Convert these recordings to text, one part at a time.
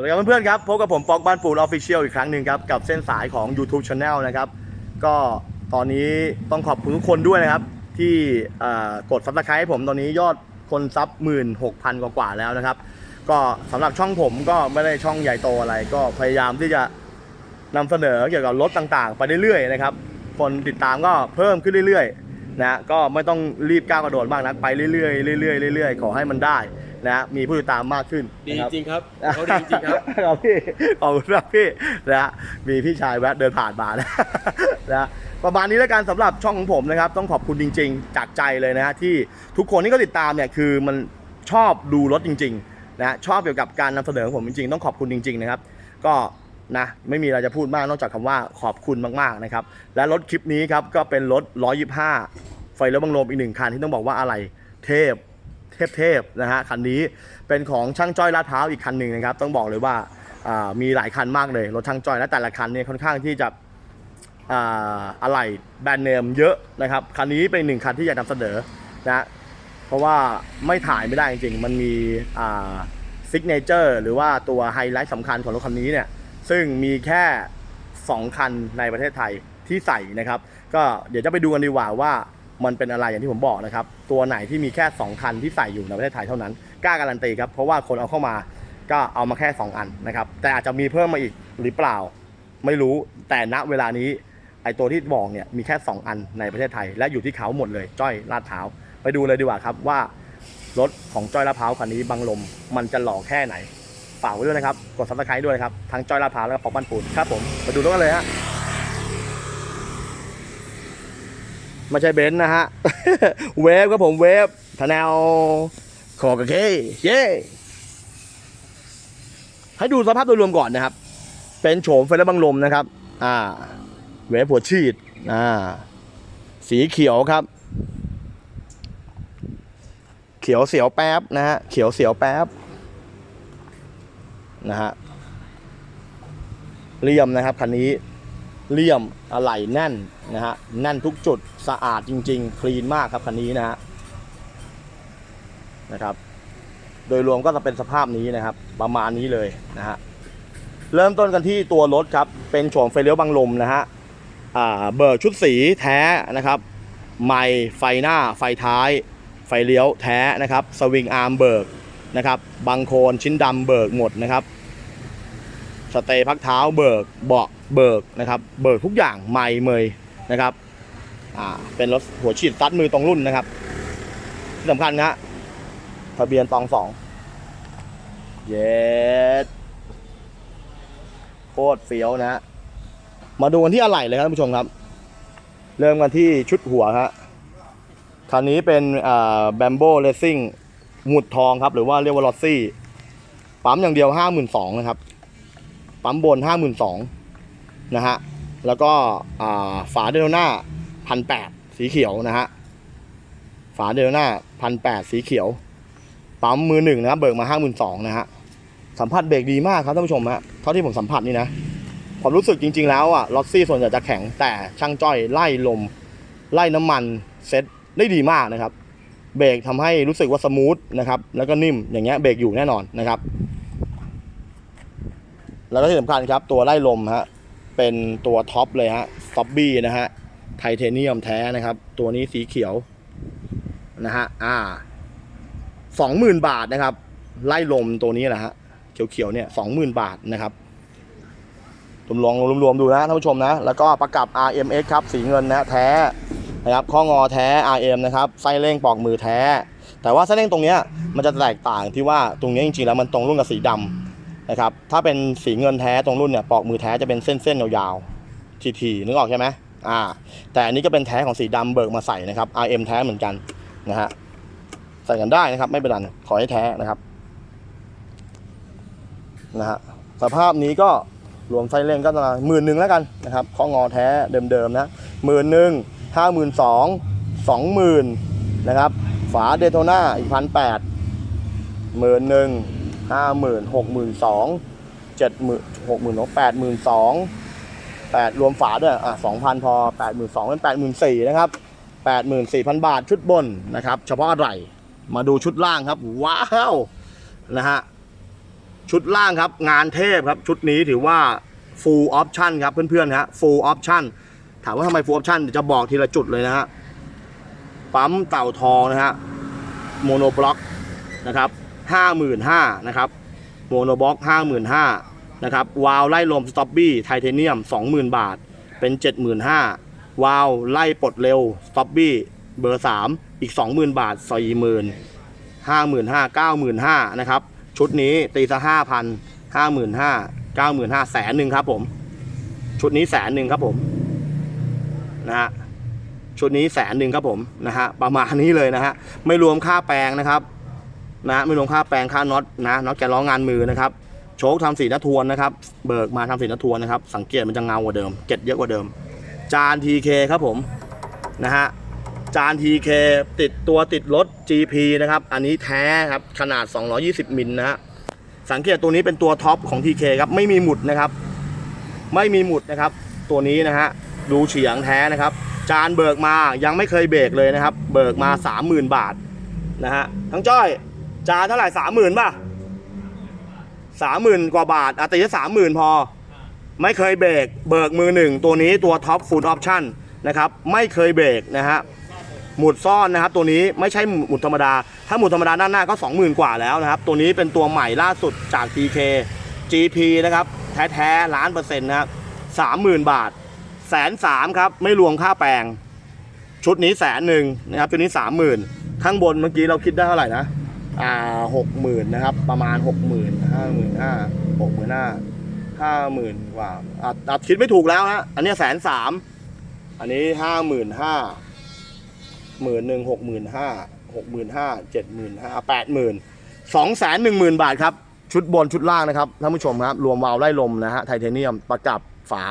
วัสดีครับเพื่อนๆครับพบกับผมปอกบ้านปูนออฟฟิเชียลอีกครั้งหนึ่งครับ กับเส้นสายของ YouTube Channel นะครับ ก็ตอนนี้ต้องขอบคุณทุกคนด้วยนะครับ ที่กดซับสไครต์ให้ผมตอนนี้ยอดคนซับหมื่นหกพันกว่าๆแล้วนะครับ ก็สำหรับช่องผมก็ไม่ได้ช่องใหญ่โตอะไร ก็พยายามที่จะนำเสนอเกี่ยวกับรถต่างๆ ไปเรื่อยๆนะครับคนติดตามก็เพิ่มขึ้นเรื่อยๆนะก็ไม่ต้องรีบก้าวกระโดดมากนักไปเรื่อยๆเรื่อยๆเรื่อยๆขอให้มันได้ นะมีผู้ติดตามมากขึ้นดีนะครับ จริงครับเขาดีจริงครับ ครับพี่ขอบคุณครับพี่นะฮะมีพี่ชายแวะเดินผ่านมานะนะประมาณนี้แล้วกันสำหรับช่องของผมนะครับ ต้องขอบคุณจริง ๆ จากใจเลยนะฮะที่ทุกคนที่ก็ติดตามเนี่ยคือมันชอบดูรถจริงๆนะชอบเกี่ยวกับการนำเสนอของผมจริงๆ ต้องขอบคุณจริง ๆ นะครับ ก็นะไม่มีอะไรจะพูดมากนอกจากคำว่าขอบคุณมากๆนะครับ และรถคลิปนี้ครับก็เป็นรถ 125 ไฟเลี้ยวบังลมอีกหนึ่งคันที่ต้องบอกว่าอะไรเทพ เทพเทพนะฮะคันนี้เป็นของช่างจ้อยลาดพร้าวอีกคันหนึ่งนะครับ ต้องบอกเลยว่ามีหลายคันมากเลยรถช่างจ้อยและแต่ละคันเนี่ยค่อนข้างที่จะอ่าอะไรแบรนด์เนมเยอะนะครับคันนี้เป็นหนึ่งคันที่อยากนำเสนอนะเพราะว่าไม่ถ่ายไม่ได้จริงๆ มันมีซิกเนเจอร์หรือว่าตัวไฮไลท์สำคัญของรถคันนี้เนี่ยซึ่งมีแค่ 2 คันในประเทศไทยที่ใส่นะครับ ก็เดี๋ยวจะไปดูกันดีกว่าว่า มันเป็นอะไรอย่างที่ผมบอกนะครับ ตัวไหนที่มีแค่ 2 คันที่ใส่อยู่ในประเทศไทยเท่านั้นกล้าการันตีครับเพราะว่าคนเอาเข้ามาก็เอามาแค่ 2 อันนะครับ แต่อาจจะมีเพิ่มมาอีกหรือเปล่า ไม่รู้แต่ณเวลานี้ไอตัวที่บอกเนี่ยมีแค่ 2 อันในประเทศไทย และอยู่ที่เขาหมดเลยจ้อยลาดพร้าวไปดูเลยดีกว่าครับว่ารถของจ้อยลาดพร้าวคันนี้บังลมมันจะหล่อแค่ไหนฝากไว้ด้วยนะครับ กดซับสไครต์ด้วยนะครับ ทั้งจอยลาดพร้าวแล้วก็ปอกบ้านปูนครับผมมาดูรถกันเลยฮะ ไม่ใช่เบนซ์นะฮะ เวฟครับผมเวฟทนแนวขอกระเคเย้ให้ดูสภาพโดยรวมก่อนนะครับ เป็นโฉมไฟและบังลมนะครับ อ่า เวฟหัวฉีด อ่า สีเขียวครับ เขียวเสียวแป๊บนะฮะ เขียวเสียวแป๊บ นะฮะ เลี่ยมนะครับคันนี้ เลี่ยมอะไหล่แน่น นะฮะแน่นทุกจุดสะอาดจริง ๆ คลีนมากครับคันนี้นะฮะนะครับ โดยรวมก็จะเป็นสภาพนี้นะครับ ประมาณนี้เลยนะฮะเริ่มต้นกันที่ตัวรถครับ เป็นโฉมไฟเลี้ยวบังลมนะฮะอ่าเบิร์ชุดสีแท้นะครับไมค์ไฟหน้าไฟท้าย ไฟเลี้ยวแท้นะครับ สวิงอาร์มเบิร์กนะครับบางโคนชิ้นดำเบิกหมดนะครับสเตย์พักเท้าเบิกเบาะเบิกนะครับ เบิกทุกอย่างใหม่เมย นะครับ อ่า เป็นรถหัวฉีดซัดมือตรงรุ่นนะครับที่สำคัญนะฮะทะเบียนตองสองเย็ดโคตรเฟี้ยวนะฮะมาดูกันที่อะไหล่เลยครับท่านผู้ชมครับ เริ่มกันที่ชุดหัวฮะคันนี้เป็นแบมโบเลสซิ่งหมุดทองครับ หรือว่าเรียกว่าลอตซี่ ปั๊มอย่างเดียวห้าหมื่นสองนะครับ ปั๊มบนห้าหมื่นสองนะฮะ แล้วก็ฝาเดลน่าพันแปดสีเขียวนะฮะ ฝาเดลน่าพันแปดสีเขียว ปั๊มมือหนึ่งนะครับเบิกมาห้าหมื่นสองนะฮะ สัมผัสเบรกดีมากครับท่านผู้ชมฮะ เท่าที่ผมสัมผัสนี่นะผมรู้สึกจริง ๆ แล้วอะล็อตซี่ส่วนใหญ่จะแข็งแต่ช่างจ้อยไล่ลม ไล่น้ำมันเซ็ตได้ดีมากนะครับ เบรกทำให้รู้สึกว่าสมูทนะครับ แล้วก็นิ่มอย่างเงี้ยเบรกอยู่แน่นอนนะครับ แล้วก็ที่สำคัญครับตัวไล่ลมฮะ เป็นตัวท็อปเลยฮะซ็อบบี้นะฮะ ไทเทเนียมแท้นะครับ ตัวนี้สีเขียวนะฮะ อ่าสองหมื่นบาทนะครับ ไล่ลมตัวนี้แหละฮะ เขียวๆเนี่ยสองหมื่นบาทนะครับรวมๆรวมๆดูนะท่านผู้ชมนะ แล้วก็ประกับ RMX ครับ สีเงินนะแท้นะครับ ข้องอแท้ RM นะครับ ไส้เร่งปอกมือแท้ แต่ว่าไส้เร่งตรงเนี้ยมันจะแตกต่างที่ว่าตรงเนี้ยจริงๆแล้วมันตรงรุ่นกับสีดำ นะครับถ้าเป็นสีเงินแท้ตรงรุ่นเนี่ยปอกมือแท้จะเป็นเส้นๆยาวๆทีๆนึกออกใช่ไหมอ่าแต่อันนี้ก็เป็นแท้ของสีดำเบิกมาใส่นะครับ RM แท้เหมือนกันนะฮะใส่กันได้นะครับ ไม่เป็นไรขอให้แท้นะครับนะฮะสภาพนี้ก็รวมไส้เร่งก็ประมาณหมื่นหนึ่งแล้วกันนะครับข้องอแท้เดิมๆนะหมื่นหนึ่งห้าหมื่นสองสองหมื่นนะครับ ฝาเดโทน่าอีกพันแปดหมื่นหนึ่ง ห้าหมื่นหกหมื่นสองเจ็ดหมื่นหกหมื่นสองแปดหมื่นสองแปดรวมฝาด้วยอะสองพันพอแปดหมื่นสองเป็นแปดหมื่นสี่นะครับแปดหมื่นสี่พันบาทชุดบนนะครับ เฉพาะอะไรมาดูชุดล่างครับ ว้าวนะฮะชุดล่างครับงานเทพครับ ชุดนี้ถือว่า full option ครับเพื่อนๆฮะ full option ถามว่าทำไม full option เดี๋ยวจะบอกทีละจุดเลยนะฮะปั๊มเต่าทองนะฮะโมโนบล็อกนะครับ ห้าหมื่นห้านะครับโมโนบล็อกห้าหมื่นห้านะครับวาล์วไล่ลมสต็อปบี้ไทเทเนียมสองหมื่นบาท เป็นเจ็ดหมื่นห้าวาล์วไล่ปลดเร็วสต็อปบี้เบอร์สามอีกสองหมื่นบาทสี่หมื่นห้าหมื่นห้าเก้าหมื่นห้านะครับชุดนี้ตีซะห้าพันห้าหมื่นห้าเก้าหมื่นห้าแสนหนึ่งครับผม ชุดนี้แสนหนึ่งครับผมนะฮะชุดนี้แสนหนึ่งครับผมนะฮะประมาณนี้เลยนะฮะไม่รวมค่าแปลงนะครับ นะไม่รวมค่าแปลงค่าน็อตนะน็อตแกนล้องงานมือนะครับโชคทำสีน้าทวนนะครับ เบิกมาทำสีน้าทวนนะครับ สังเกตมันจะเงากว่าเดิมเก็ดเยอะกว่าเดิม จาน TK ครับผมนะฮะจาน TK ติดตัวติดรถ GP นะครับ อันนี้แท้ครับขนาด 220 มิลนะฮะสังเกตตัวนี้เป็นตัวท็อปของ TK ครับไม่มีหมุดนะครับ ไม่มีหมุดนะครับ ตัวนี้นะฮะดูเฉียงแท้นะครับ จานเบิกมายังไม่เคยเบรกเลยนะครับ เบิกมา 30,000 บาทนะฮะทั้งจ้อย จานเท่าไหร่30,000ป่ะ30,000กว่าบาทอาตีสามหมื่นพอ ไม่เคยเบรกเบิกมือหนึ่งตัวนี้ตัวท็อปฟูลออปชั่นนะครับไม่เคยเบรกนะฮะหมุดซ่อนนะครับตัวนี้ไม่ใช่หมุดธรรมดา ถ้าหมุดธรรมดาด้านหน้าก็ 20,000 กว่าแล้วนะครับ ตัวนี้เป็นตัวใหม่ล่าสุดจาก TK GP นะครับ แท้ๆล้านเปอร์เซ็นต์นะครับ30,000บาทแสนสามครับ ไม่รวมค่าแปลง ชุดนี้แสนหนึ่งนะครับ ชุดนี้สามหมื่นข้างบนเมื่อกี้เราคิดได้เท่าไหร่นะ อ่าหกหมื่นนะครับ ประมาณหกหมื่นห้าหมื่นห้าหกหมื่นห้าห้าหมื่นกว่าอะอะคิดไม่ถูกแล้วนะอันนี้แสนสามอันนี้ห้าหมื่นห้าหมื่นหนึ่งหกหมื่นห้าหกหมื่นห้าเจ็ดหมื่นห้าแปดหมื่นสองแสนหนึ่งหมื่นบาทครับ ชุดบนชุดล่างนะครับท่านผู้ชมครับ รวมวาล์วไล่ลมนะฮะไทเทเนียมประกับฝา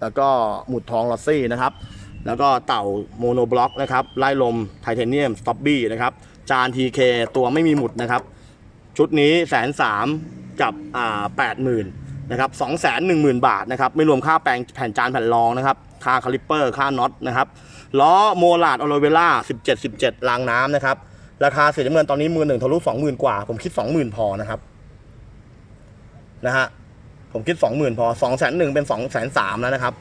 แล้วก็หมุดทองลอสซี่นะครับ แล้วก็เต่าโมโนบล็อกนะครับไล่ลมไทเทเนียมสต็อปบี้นะครับจาน TK ตัวไม่มีหมุดนะครับ ชุดนี้แสนสามกับอ่าแปดหมื่นนะครับสองแสนหนึ่งหมื่นบาทนะครับ ไม่รวมค่าแปลงแผ่นจานแผ่นรองนะครับ ค่าคาลิปเปอร์ ค่าน็อตนะครับ ล้อโมลาดอโลเวล่าสิบเจ็ดสิบเจ็ดรางน้ำนะครับ ราคาสีน้ำเงินตอนนี้มือหนึ่งทะลุสองหมื่นกว่า ผมคิดสองหมื่นพอนะครับ นะฮะ ผมคิดสองหมื่นพอสองแสนหนึ่งเป็นสองแสนสามแล้วนะครับ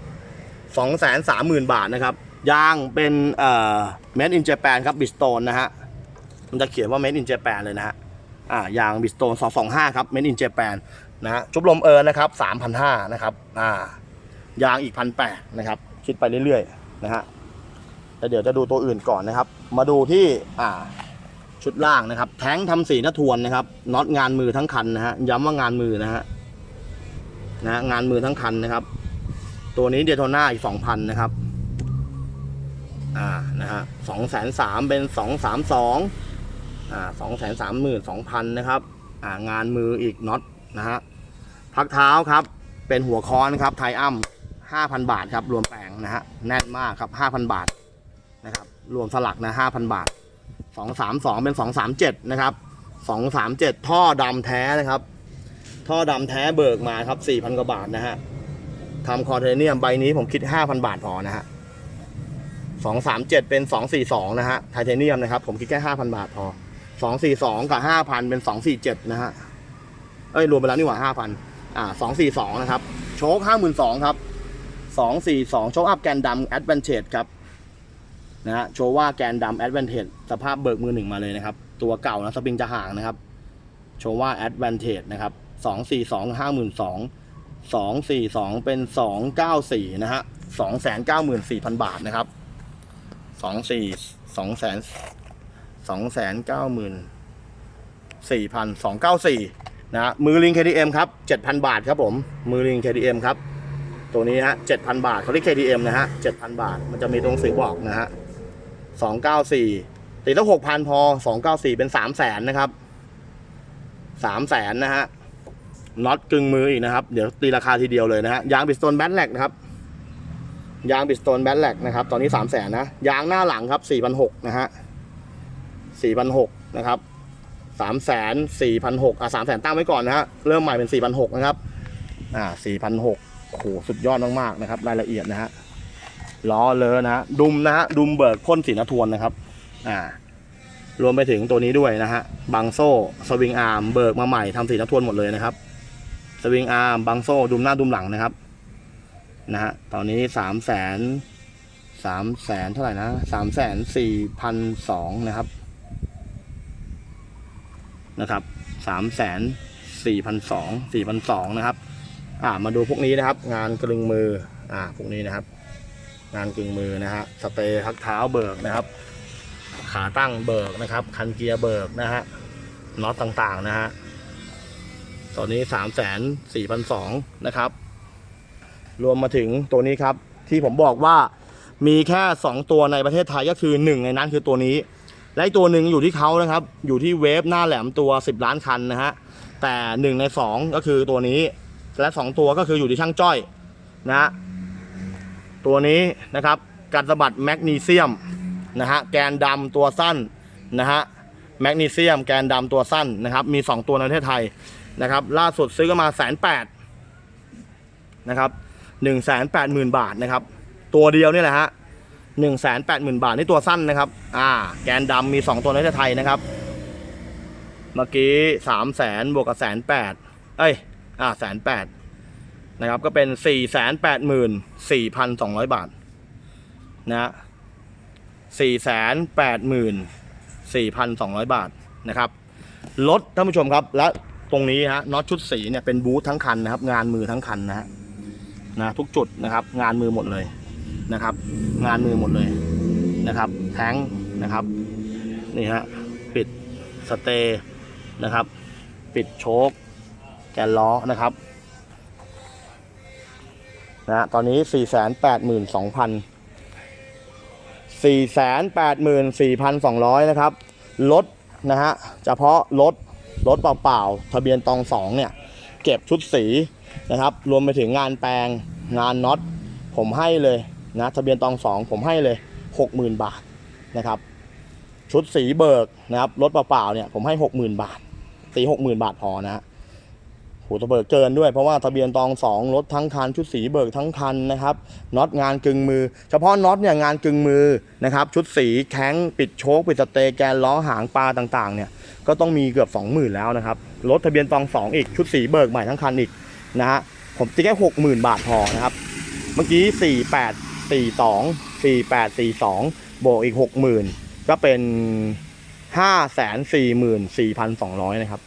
สองแสนสามหมื่นบาทนะครับ ยางเป็นเอ่อ made in Japan ครับบิสโตนนะฮะ มันจะเขียนว่า made in Japan เลยนะฮะ อ่ายางบิสโตน225 ครับ made in Japan นะฮะ ชุบลมเอิร์นนะครับ3,500นะครับ อ่ายางอีก 1,800นะครับ คิดไปเรื่อยๆนะฮะแล้วเดี๋ยวจะดูตัวอื่นก่อนนะครับ มาดูที่อ่าชุดล่างนะครับ แท้งทำสีน้าทวนนะครับ น็อตงานมือทั้งคันนะฮะ ย้ำว่างานมือนะฮะนะงานมือทั้งคันนะครับ ตัวนี้เดโทน่าอีก2,000นะครับ อ่า นะฮะสองแสนสามเป็นสองสามสองอ่าสองแสนสามหมื่นสองพันนะครับ อ่า งานมืออีกน็อตนะฮะ พักเท้าครับ เป็นหัวค้อนครับ ไทอัมห้าพันบาทครับ รวมแปลงนะฮะ แน่นมากครับห้าพันบาทนะครับ รวมสลักนะห้าพันบาทสองสามสองเป็นสองสามเจ็ดนะครับสองสามเจ็ดท่อดำแท้นะครับ ท่อดำแท้เบิกมาครับสี่พันกว่าบาทนะฮะ ทำคอเทเนียมใบนี้ผมคิดห้าพันบาทพอนะฮะสองสามเจ็ดเป็นสองสี่สองนะฮะไทเทเนียมนะครับ ผมคิดแค่ห้าพันบาทพอสองสี่สองกับห้าพันเป็นสองสี่เจ็ดนะฮะเอ้ยรวมไปแล้วนี่หว่าห้าพันอ่าสองสี่สองนะครับ โชคห้าหมื่นสองครับสองสี่สองโชคอัพแกนดำแอด a n นเ e ครับนะฮะโชว์ว่าแกนดำแอด a n นเ e สภาพเบิกมือหนึ่งมาเลยนะครับ ตัวเก่านะสปริงจะห่างนะครับ โชว์ว่าแอด a n นเ e นะครับสองสี่สองห้าหมื่นสอง สองสี่สองเป็นสองเก้าสี่นะฮะสองแสนเก้าหมื่นสี่พันบาทนะครับสองสี่สองแสนสองแสนเก้าหมื่นสี่พันสองเก้าสี่นะฮะ มือลิง KTM ครับเจ็ดพันบาทครับผม มือลิง KTM ครับ ตัวนี้ฮะเจ็ดพันบาทเขาเรียก KTM นะฮะเจ็ดพันบาท มันจะมีตรงสีบอกนะฮะสองเก้าสี่ตีตั้งหกพันพอสองเก้าสี่เป็นสามแสนนะครับสามแสนนะฮะ น็อตกึ่งมืออีกนะครับ เดี๋ยวตีราคาทีเดียวเลยนะฮะยางบิสโตนแบนแลกนะครับ ยางบิสโตนแบนแลกนะครับ ตอนนี้สามแสนนะ ยางหน้าหลังครับสี่พันหกนะฮะสี่พันหกนะครับสามแสนสี่พันหกอะสามแสนตั้งไว้ก่อนนะฮะ เริ่มใหม่เป็นสี่พันหกนะครับ อ่าสี่พันหกโอ้โหสุดยอดมากๆนะครับ รายละเอียดนะฮะ ล้อเลอะนะฮะ ดุมนะฮะ ดุมเบิกพ่นสีนทวนนะครับ อ่ารวมไปถึงตัวนี้ด้วยนะฮะ บังโซ่ สวิงอาร์ม เบิกมาใหม่ทำสีน้ำทวนหมดเลยนะครับ สวิงอาร์มบังโซ่ดุมหน้าดุมหลังนะครับนะฮะตอนนี้สามแสนสามแสนเท่าไหร่นะสามแสนสี่พันสองนะครับนะครับสามแสนสี่พันสองสี่พันสองนะครับ อ่ามาดูพวกนี้นะครับ งานกลึงมืออ่าพวกนี้นะครับ งานกึงมือนะฮะสเตย์ทักเท้าเบิกนะครับ ขาตั้งเบิกนะครับ คันเกียร์เบิกนะฮะน็อตต่างๆนะฮะ ตอนนี้สามแสนสี่พันสองนะครับ รวมมาถึงตัวนี้ครับ ที่ผมบอกว่ามีแค่ 2 ตัวในประเทศไทยก็คือ 1 ในนั้นคือตัวนี้ และตัวหนึ่งอยู่ที่เขานะครับ อยู่ที่เวฟหน้าแหลมตัว 10 ล้านคันนะฮะแต่ 1 ใน 2 ก็คือตัวนี้ และ 2 ตัวก็คืออยู่ที่ช่างจ้อยนะฮะตัวนี้นะครับการสะบัดแมกนีเซียมนะฮะแกนดำตัวสั้นนะฮะแมกนีเซียมแกนดำตัวสั้นนะครับมี 2 ตัวในประเทศไทย นะครับ ล่าสุดซื้อกันมาแสนแปดนะครับหนึ่งแสนแปดหมื่นบาทนะครับ ตัวเดียวนี่แหละฮะหนึ่งแสนแปดหมื่นบาทนี่ตัวสั้นนะครับ อ่า แกนดำมี2ตัวในประเทศไทยนะครับ เมื่อกี้สามแสนบวกกับแสนแปดเอ้ย อ่าแสนแปดนะครับ ก็เป็นสี่แสนแปดหมื่นสี่พันสองร้อยบาทนะสี่แสนแปดหมื่นสี่พันสองร้อยบาทนะครับรถท่านผู้ชมครับและ ตรงนี้ฮะน็อตชุดสีเนี่ยเป็นบูธทั้งคันนะครับ งานมือทั้งคันนะฮะนะทุกจุดนะครับ งานมือหมดเลยนะครับ งานมือหมดเลยนะครับ แท้งนะครับนี่ฮะปิดสเตย์นะครับ ปิดโชคแกนล้อนะครับนะฮะตอนนี้ 4 8 2 0 0 0 4 8 4 2 0 0 นะครับรถนะฮะ เฉพาะรถ รถเปล่าๆ ทะเบียนตองสองเนี่ย เก็บชุดสีนะครับ รวมไปถึงงานแปลงงานน็อตผมให้เลยนะทะเบียนตองสองผมให้เลย 60,000 บาทนะครับ ชุดสีเบิกนะครับรถเปล่าๆเนี่ยผมให้ 60,000 บาทตี60,000 บาทพอนะฮะ หจะเบิกเกินด้วยเพราะว่าทะเบียนตองสองรถทั้งคันชุดสีเบิกทั้งคันนะครับน็อตงานกึ่งมือ เฉพาะน็อตเนี่ยงานกึ่งมือนะครับชุดสีแข้งปิดโชคปิดสเตย์แกนล้อหางปลาต่างๆเนี่ยก็ต้องมีเกือบ 20,000 แล้วนะครับรถทะเบียนตองสองอีกชุดสีเบิกใหม่ทั้งคันอีกนะฮะผมตีแค่60,000บาทพอนะครับเมื่อกี้48 42 48 42บวกอีก60,000ก็เป็น544,200นะครับ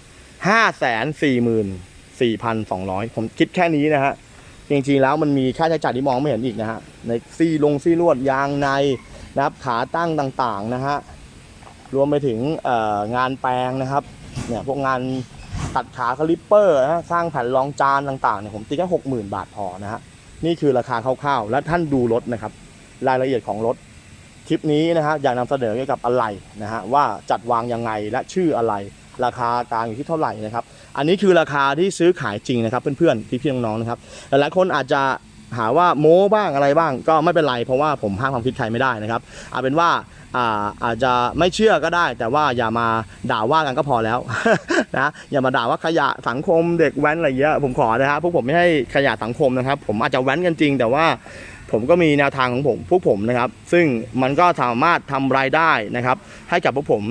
4,200 ผมคิดแค่นี้นะฮะ จริงๆแล้วมันมีค่าใช้จ่ายที่มองไม่เห็นอีกนะฮะ ในซี่ลงซี่ลวดยางในนะครับ ขาตั้งต่างๆนะฮะ รวมไปถึงงานแปลงนะครับ เนี่ยพวกงานตัดขาคลิปเปอร์นะฮะสร้างแผ่นรองจานต่างๆเนี่ยผมตีแค่หกหมื่นบาทพอนะฮะ นี่คือราคาคร่าวๆ และท่านดูรถนะครับ รายละเอียดของรถคลิปนี้นะฮะอยากนำเสนอเกี่ยวกับอะไรนะฮะว่าจัดวางยังไงและชื่ออะไร ราคากลางอยู่ที่เท่าไหร่นะครับ อันนี้คือราคาที่ซื้อขายจริงนะครับ เพื่อนๆพี่ๆน้องๆนะครับหลายๆคนอาจจะหาว่าโม้บ้างอะไรบ้างก็ไม่เป็นไร เพราะว่าผมห้ามความคิดใครไม่ได้นะครับเอาเป็นว่าอาอาจจะไม่เชื่อก็ได้ แต่ว่าอย่ามาด่าว่ากันก็พอแล้วนะอย่ามาด่าว่าขยะสังคมเด็กแว้นอะไรเงี้ยผมขอนะฮะพวกผมไม่ให้ขยะสังคมนะครับ ผมอาจจะแว้นกันจริง แต่ว่าผมก็มีแนวทางของผมพวกผมนะครับ ซึ่งมันก็สามารถทำรายได้นะครับ ให้กับพวกผม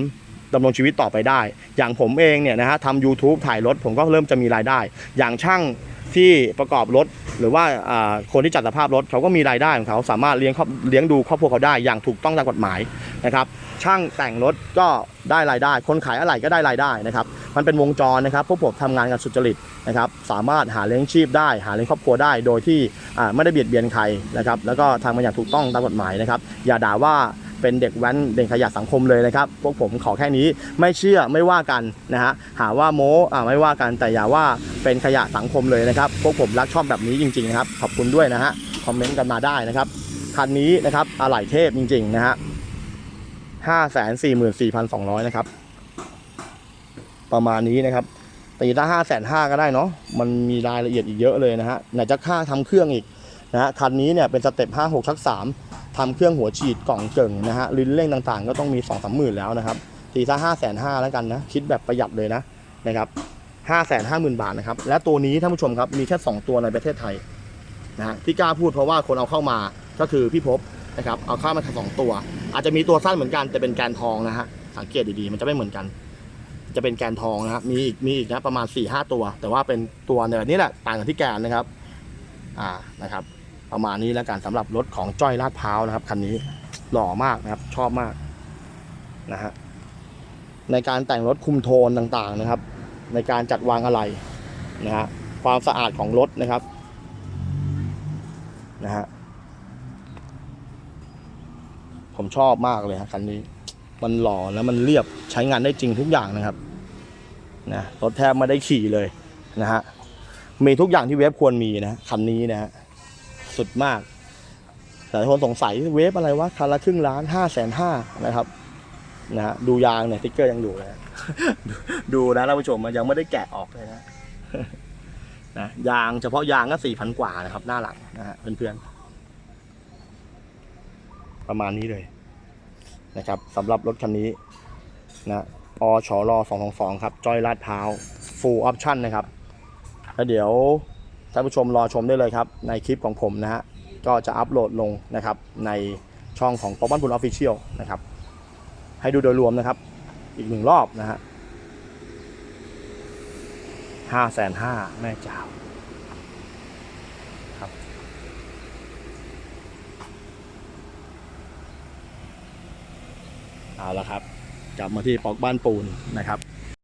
ดำรงชีวิตต่อไปได้ อย่างผมเองเนี่ยนะฮะทำ YouTube ถ่ายรถ ผมก็เริ่มจะมีรายได้ อย่างช่างที่ประกอบรถ หรือว่าคนที่จัดสภาพรถเขาก็มีรายได้ของเขาสามารถเลี้ยงครอบเลี้ยงดูครอบครัวเขาได้อย่างถูกต้องตามกฎหมายนะครับช่างแต่งรถก็ได้รายได้ คนขายอะไหล่ก็ได้รายได้นะครับมันเป็นวงจรนะครับพวกผมทำงานกันสุจริตนะครับสามารถหาเลี้ยงชีพได้ หาเลี้ยงครอบครัวได้ โดยที่ไม่ได้เบียดเบียนใครนะครับแล้วก็ทำมาอย่างถูกต้องตามกฎหมายนะครับอย่าด่าว่า เป็นเด็กแว้นเด็กขยะสังคมเลยนะครับ พวกผมขอแค่นี้ไม่เชื่อไม่ว่ากันนะฮะหาว่าโม้อ่าไม่ว่ากันแต่อย่าว่าเป็นขยะสังคมเลยนะครับ พวกผมรักชอบแบบนี้จริงๆนะครับขอบคุณด้วยนะฮะคอมเมนต์กันมาได้นะครับคันนี้นะครับอะไหล่เทพจริงๆนะฮะห้าแสนสี่หมื่นสี่พันสองร้อยนะครับ ประมาณนี้นะครับตีถ้าห้าแสนห้าก็ได้เนาะมันมีรายละเอียดอีกเยอะเลยนะฮะไหนจะค่าทำเครื่องอีกนะฮะคันนี้เนี่ยเป็นสเต็ปห้าหกชักสาม ทำเครื่องหัวฉีดกล่องเกิ่งนะฮะลิ้นเร่งต่างๆ ก็ต้องมีสองสามหมื่นแล้วนะครับตีถ้าห้าแสนห้าแล้วกันนะคิดแบบประหยัดเลยนะนะครับห้าแสนห้าหมื่นบาทนะครับและตัวนี้ท่านผู้ชมครับมีแค่สองตัวในประเทศไทยนะฮะที่กล้าพูดเพราะว่าคนเอาเข้ามาก็คือพี่พบนะครับเอาเข้ามาแค่สองตัว อาจจะมีตัวสั้นเหมือนกันแต่เป็นแกนทองนะฮะสังเกตดีๆมันจะไม่เหมือนกัน จะเป็นแกนทองนะครับมีอีกมีอีกนะประมาณ4ี่ห้าตัว แต่ว่าเป็นตัวเนี่ยนี่แหละต่างกันที่แกนนะครับอ่านะครับ ประมาณนี้แล้วกันสำหรับรถของจ้อยลาดพร้าวนะครับคันนี้หล่อมากนะครับ ชอบมากนะฮะในการแต่งรถคุมโทนต่างๆนะครับ ในการจัดวางอะไรนะฮะความสะอาดของรถนะครับนะฮะผมชอบมากเลยฮะคันนี้ มันหล่อแล้วมันเรียบใช้งานได้จริงทุกอย่างนะครับนะรถแทบไม่ได้ขี่เลยนะฮะมีทุกอย่างที่เวฟควรมีนะคันนี้นะฮะ สุดมากแต่คนสงสัยเวฟอะไรวะคันละครึ่งล้านห้าแสนห้านะครับนะฮะดูยางเนี่ยสติ๊กเกอร์ยังอยู่เลยนะดูดูนะท่านผู้ชมมันยังไม่ได้แกะออกเลยนะนะยางเฉพาะยางก็สี่พันกว่านะครับ หน้าหลังนะฮะเพื่อนๆประมาณนี้เลยนะครับสำหรับรถคันนี้นะอชร222ครับ จอยลาดพร้าว full option นะครับ แล้วเดี๋ยว ท่านผู้ชมรอชมได้เลยครับ ในคลิปของผมนะฮะก็จะอัปโหลดลงนะครับในช่องของ p o p ป n น u ล Official นะครับ ให้ดูโดยรวมนะครับ อีกหนึ่งรอบนะฮะห้าแสนห้าแม่เจ้าครับ เอาละครับ กลับมาที่ปอกบ้านปูนนะครับ